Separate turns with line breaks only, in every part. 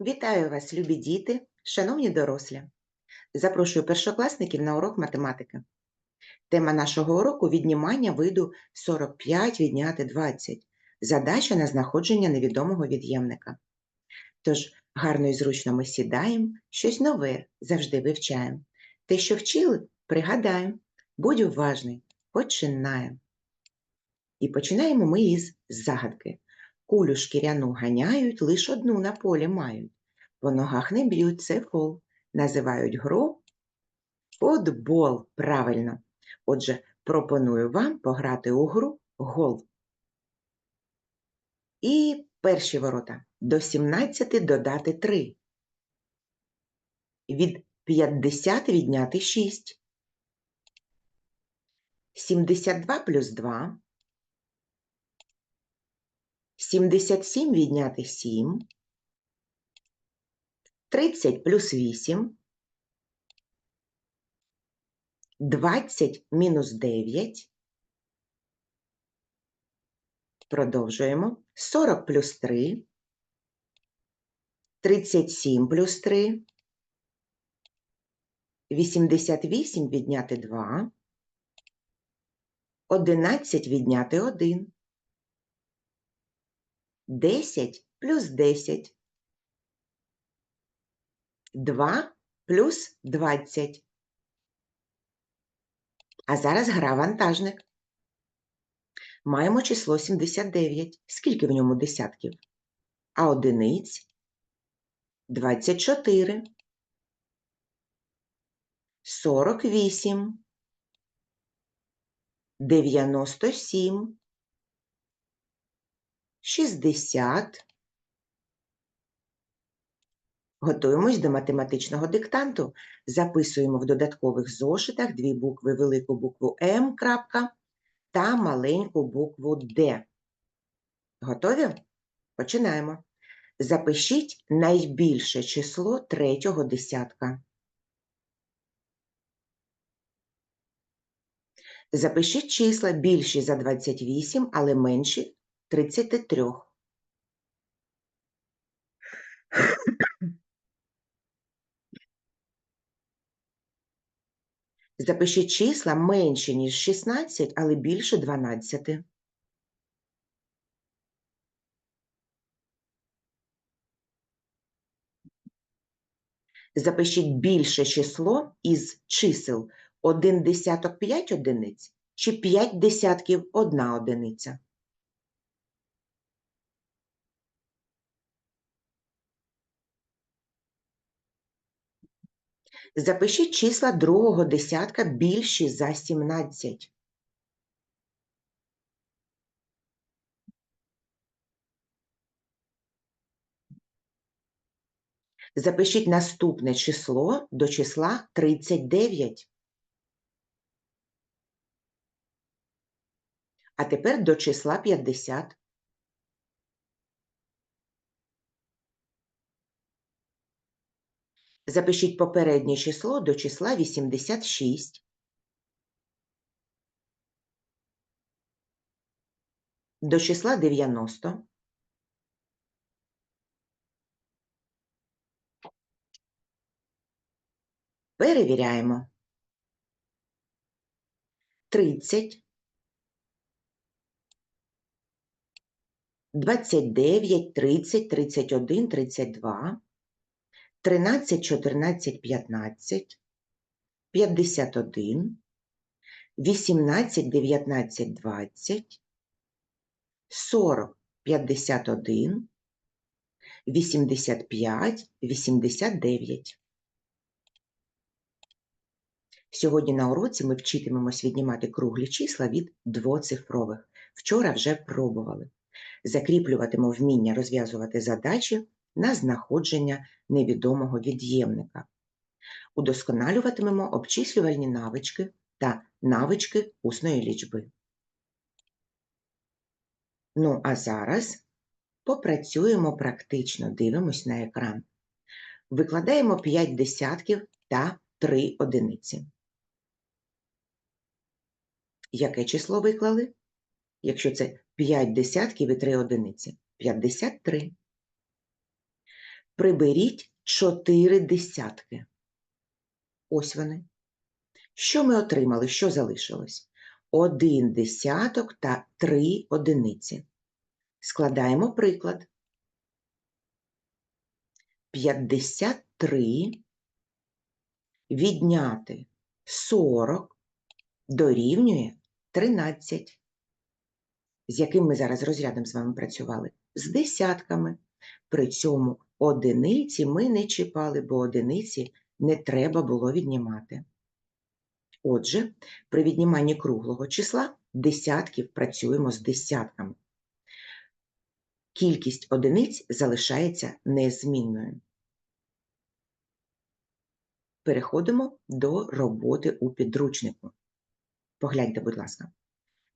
Вітаю вас, любі діти, шановні дорослі. Запрошую першокласників на урок математики. Тема нашого уроку віднімання виду 45 відняти 20. Задача на знаходження невідомого від'ємника. Тож гарно і зручно ми сідаємо, щось нове завжди вивчаємо. Те, що вчили, пригадаємо. Будь уважний, починаємо. І починаємо ми із загадки. Кулю шкіряну ганяють, лиш одну на полі мають. По ногах не б'ють, це фол. Називають гру футбол. Правильно. Отже, пропоную вам пограти у гру гол. І перші ворота. До 17 додати 3. Від 50 відняти 6. 72 плюс 2. 77 відняти 7. 30 плюс 8. 20 мінус 9. Продовжуємо. 40 плюс 3. 37 плюс 3. 88 відняти 2. 11 відняти 1. 10 плюс 10. 2 плюс 20. А зараз гра вантажник. Маємо число 79. Скільки в ньому десятків? А одиниць 24. 48. 97. 60. Готуємось до математичного диктанту. Записуємо в додаткових зошитах дві букви, велику букву М та маленьку букву Д. Готові? Починаємо. Запишіть найбільше число третього десятка. Запишіть числа більші за 28, але менші 33. Запишіть числа менші, ніж 16, але більше 12. Запишіть більше число із чисел 1 десяток 5 одиниць чи 5 десятків 1 одиниця. Запишіть числа другого десятка більші за 17. Запишіть наступне число до числа 39. А тепер до числа 50. Запишіть попереднє число до числа 86. До числа 90. Перевіряємо. 30. 29, 30, 31, 32. 13, 14, 15, 51, 18, 19, 20, 40, 51, 85, 89. Сьогодні на уроці ми вчитимемось віднімати круглі числа від двоцифрових. Вчора вже пробували. Закріплюватимо вміння розв'язувати задачі на знаходження невідомого від'ємника. Удосконалюватимемо обчислювальні навички та навички усної лічби. Ну, а зараз попрацюємо практично, дивимось на екран. Викладаємо 5 десятків та 3 одиниці. Яке число виклали? Якщо це 5 десятків і 3 одиниці. 53. Приберіть 4 десятки. Ось вони. Що ми отримали? Що залишилось? Один десяток та три одиниці. Складаємо приклад. 53 відняти 40 дорівнює 13. З яким ми зараз розрядом з вами працювали? З десятками. При цьому одиниці ми не чіпали, бо одиниці не треба було віднімати. Отже, при відніманні круглого числа десятків працюємо з десятками. Кількість одиниць залишається незмінною. Переходимо до роботи у підручнику. Погляньте, будь ласка,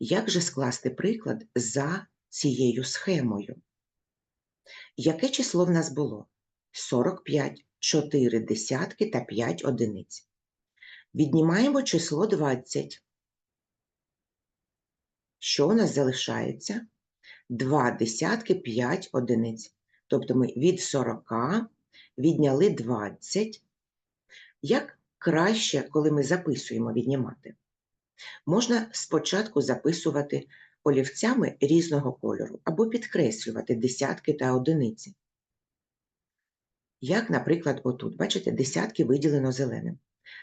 як же скласти приклад за цією схемою? Яке число в нас було? 45, 4 десятки та 5 одиниць. Віднімаємо число 20. Що у нас залишається? 2 десятки 5 одиниць. Тобто ми від 40 відняли 20. Як краще, коли ми записуємо віднімати? Можна спочатку записувати олівцями різного кольору або підкреслювати десятки та одиниці. Як, наприклад, отут, бачите, десятки виділено зеленим.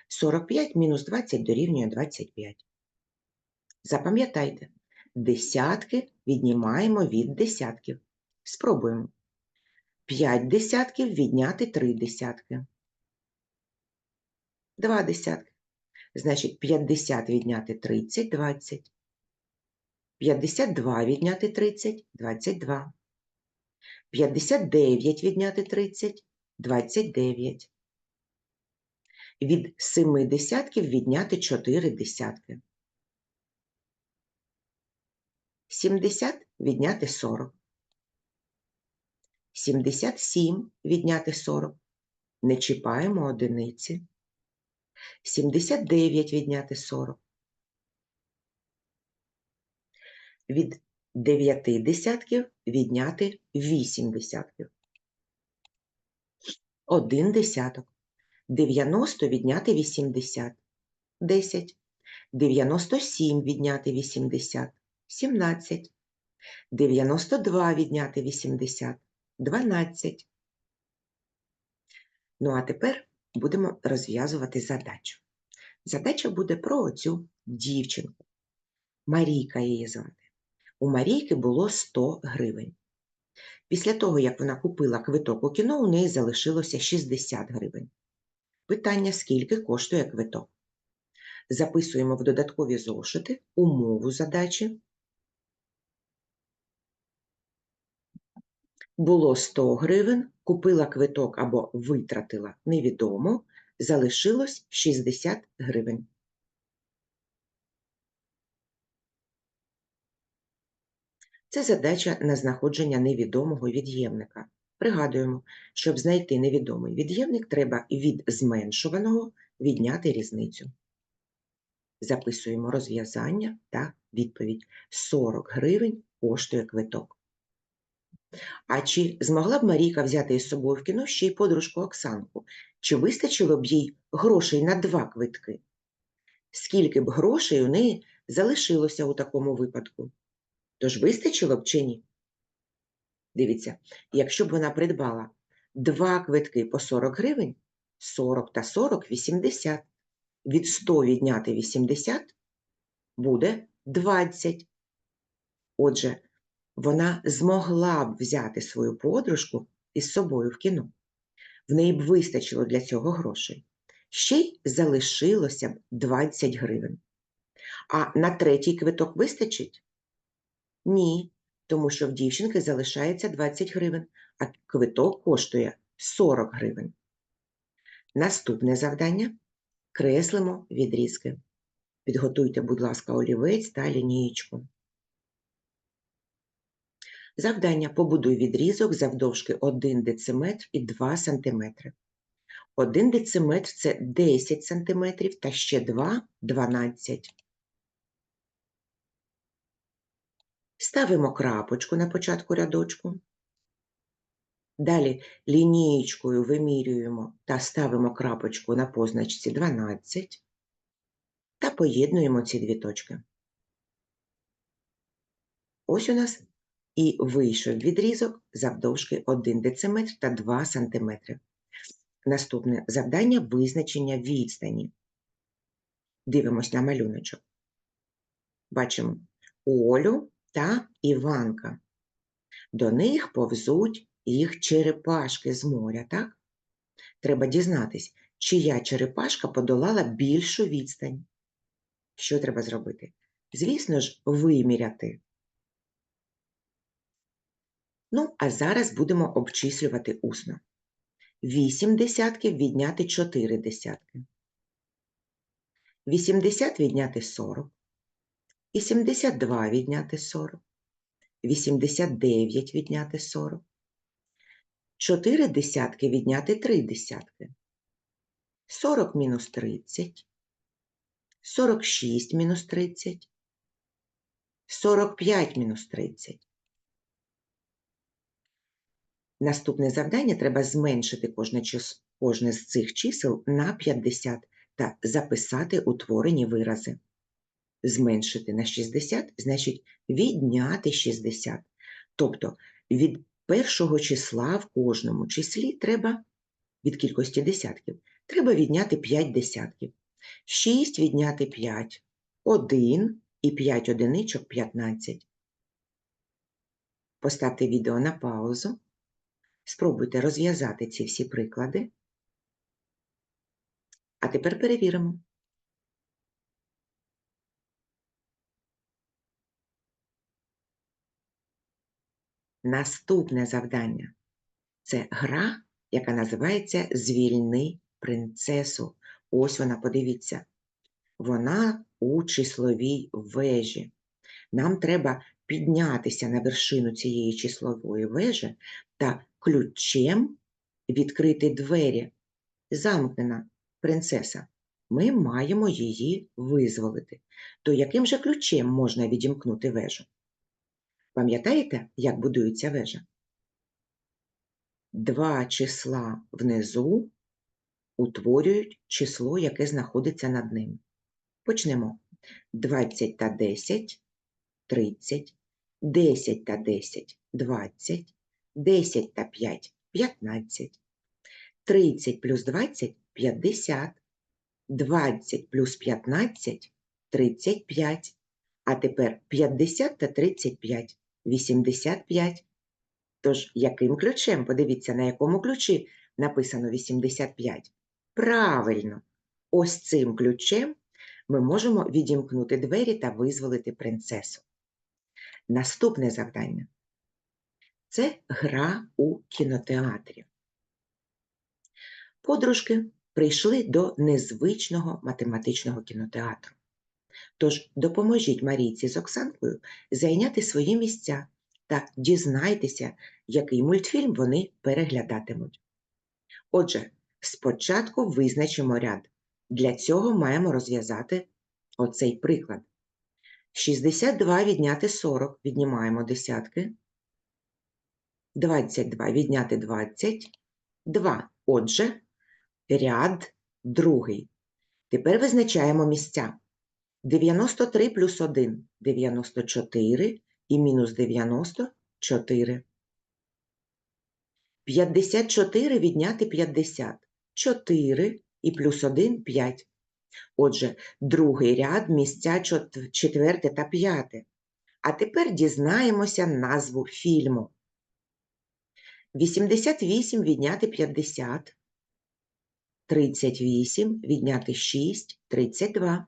45 мінус 20 дорівнює 25. Запам'ятайте, десятки віднімаємо від десятків. Спробуємо. 5 десятків відняти 3 десятки. 2 десятки. Значить, 50 відняти 30 – 20. 52 відняти 30 – 22. 59 відняти 30 – 29. Від 7 десятків відняти 4 десятки. 70 відняти 40. 77 відняти 40. Не чіпаємо одиниці. 79 відняти 40. Від 9 десятків відняти 8 десятків. 1 десяток. 90 відняти 80. 10. 97 відняти 80. 17. 92 відняти 80. 12. Ну, а тепер будемо розв'язувати задачу. Задача буде про оцю дівчинку. Марійка її звати. У Марійки було 100 гривень. Після того, як вона купила квиток у кіно, у неї залишилося 60 гривень. Питання, скільки коштує квиток. Записуємо в додаткові зошити умову задачі. Було 100 гривень, купила квиток або витратила невідомо, залишилось 60 гривень. Це задача на знаходження невідомого від'ємника. Пригадуємо, щоб знайти невідомий від'ємник, треба від зменшуваного відняти різницю. Записуємо розв'язання та відповідь. 40 гривень коштує квиток. А чи змогла б Марійка взяти із собою в кіно ще й подружку Оксанку? Чи вистачило б їй грошей на два квитки? Скільки б грошей у неї залишилося у такому випадку? Тож вистачило б чи ні? Дивіться, якщо б вона придбала два квитки по 40 гривень, 40 та 40 – 80. Від 100 відняти 80 буде 20. Отже, вона змогла б взяти свою подружку із собою в кіно. В неї б вистачило для цього грошей. Ще й залишилося б 20 гривень. А на третій квиток вистачить? Ні, тому що в дівчинки залишається 20 гривень, а квиток коштує 40 гривень. Наступне завдання креслимо відрізки. Підготуйте, будь ласка, олівець та лінієчку. Завдання побудуй відрізок завдовжки 1 дециметр і 2 см. 1 дециметр – це 10 см та ще 2 – 12 Ставимо крапочку на початку рядочку. Далі лінієчкою вимірюємо та ставимо крапочку на позначці 12 та поєднуємо ці дві точки. Ось у нас і вийшов відрізок завдовжки 1 дециметр та 2 см. Наступне завдання визначення відстані. Дивимось на малюночок. Бачимо Олю та Іванка. До них повзуть їх черепашки з моря, так? Треба дізнатись, чия черепашка подолала більшу відстань. Що треба зробити? Звісно ж, виміряти. Ну, а зараз будемо обчислювати усно. 8 десятків відняти 4 десятки. 80 відняти 40. І 72 відняти 40. 89 відняти 40. 4 десятки відняти 3 десятки. 40 мінус 30. 46 мінус 30. 45 мінус 30. Наступне завдання треба зменшити кожне, кожне з цих чисел на 50 та записати утворені вирази. Зменшити на 60 значить відняти 60. Тобто від першого числа в кожному числі треба від кількості десятків. Треба відняти 5 десятків. 6 відняти 5, 1 і 5 одиничок 15. Поставте відео на паузу. Спробуйте розв'язати ці всі приклади. А тепер перевіримо. Наступне завдання це гра, яка називається Звільни принцесу. Ось вона, подивіться. Вона у числовій вежі. Нам треба піднятися на вершину цієї числової вежі та ключем відкрити двері. Замкнена принцеса. Ми маємо її визволити. То яким же ключем можна відімкнути вежу? Пам'ятаєте, як будується вежа? Два числа внизу утворюють число, яке знаходиться над ним. Почнемо. 20 та 10 30, 10 та 10 20, 10 та 5 15, 30 плюс 20 50, 20 плюс 15 35, а тепер 50 та 35 85. Тож, яким ключем? Подивіться, на якому ключі написано 85. Правильно, ось цим ключем ми можемо відімкнути двері та визволити принцесу. Наступне завдання це гра у кінотеатрі. Подружки прийшли до незвичного математичного кінотеатру. Тож допоможіть Марійці з Оксанкою зайняти свої місця та дізнайтеся, який мультфільм вони переглядатимуть. Отже, спочатку визначимо ряд. Для цього маємо розв'язати оцей приклад. 62 відняти 40, віднімаємо десятки. 22 відняти 20, 2. Отже, ряд другий. Тепер визначаємо місця. 93 плюс 1 – 94 і мінус 94. 54 відняти 50 – 4 і плюс 1 – 5. Отже, другий ряд, місця четверте та п'яте. А тепер дізнаємося назву фільму. 88 відняти 50, 38 відняти 6, 32.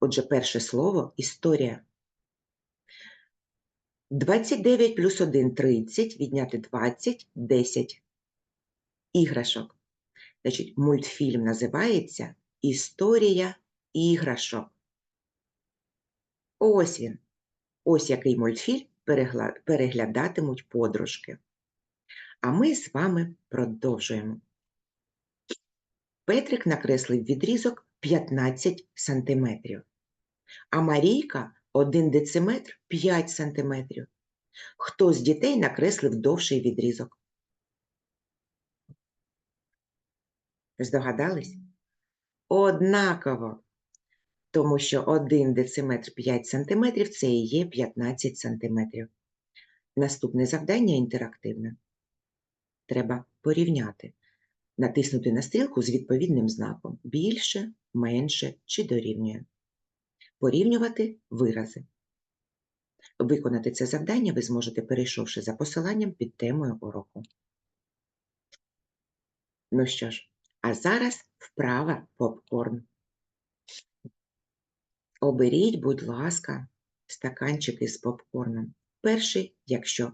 Отже, перше слово історія. 29 плюс 1 – 30, відняти 20 – 10. Іграшок. Значить, мультфільм називається Історія іграшок. Ось він. Ось який мультфільм переглядатимуть подружки. А ми з вами продовжуємо. Петрик накреслив відрізок 15 см, а Марійка 1 дециметр 5 сантиметрів. Хто з дітей накреслив довший відрізок? Здогадались? Однаково. Тому що 1 дециметр 5 см це і є 15 см. Наступне завдання інтерактивне. Треба порівняти, натиснути на стрілку з відповідним знаком більше, менше чи дорівнює. Порівнювати вирази. Виконати це завдання ви зможете, перейшовши за посиланням під темою уроку. Ну що ж, а зараз вправа попкорн. Оберіть, будь ласка, стаканчики з попкорном. Перший, якщо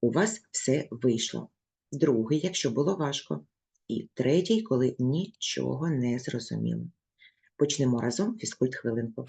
у вас все вийшло. Другий, якщо було важко. І третій, коли нічого не зрозуміло. Почнемо разом фізкульт хвилинку.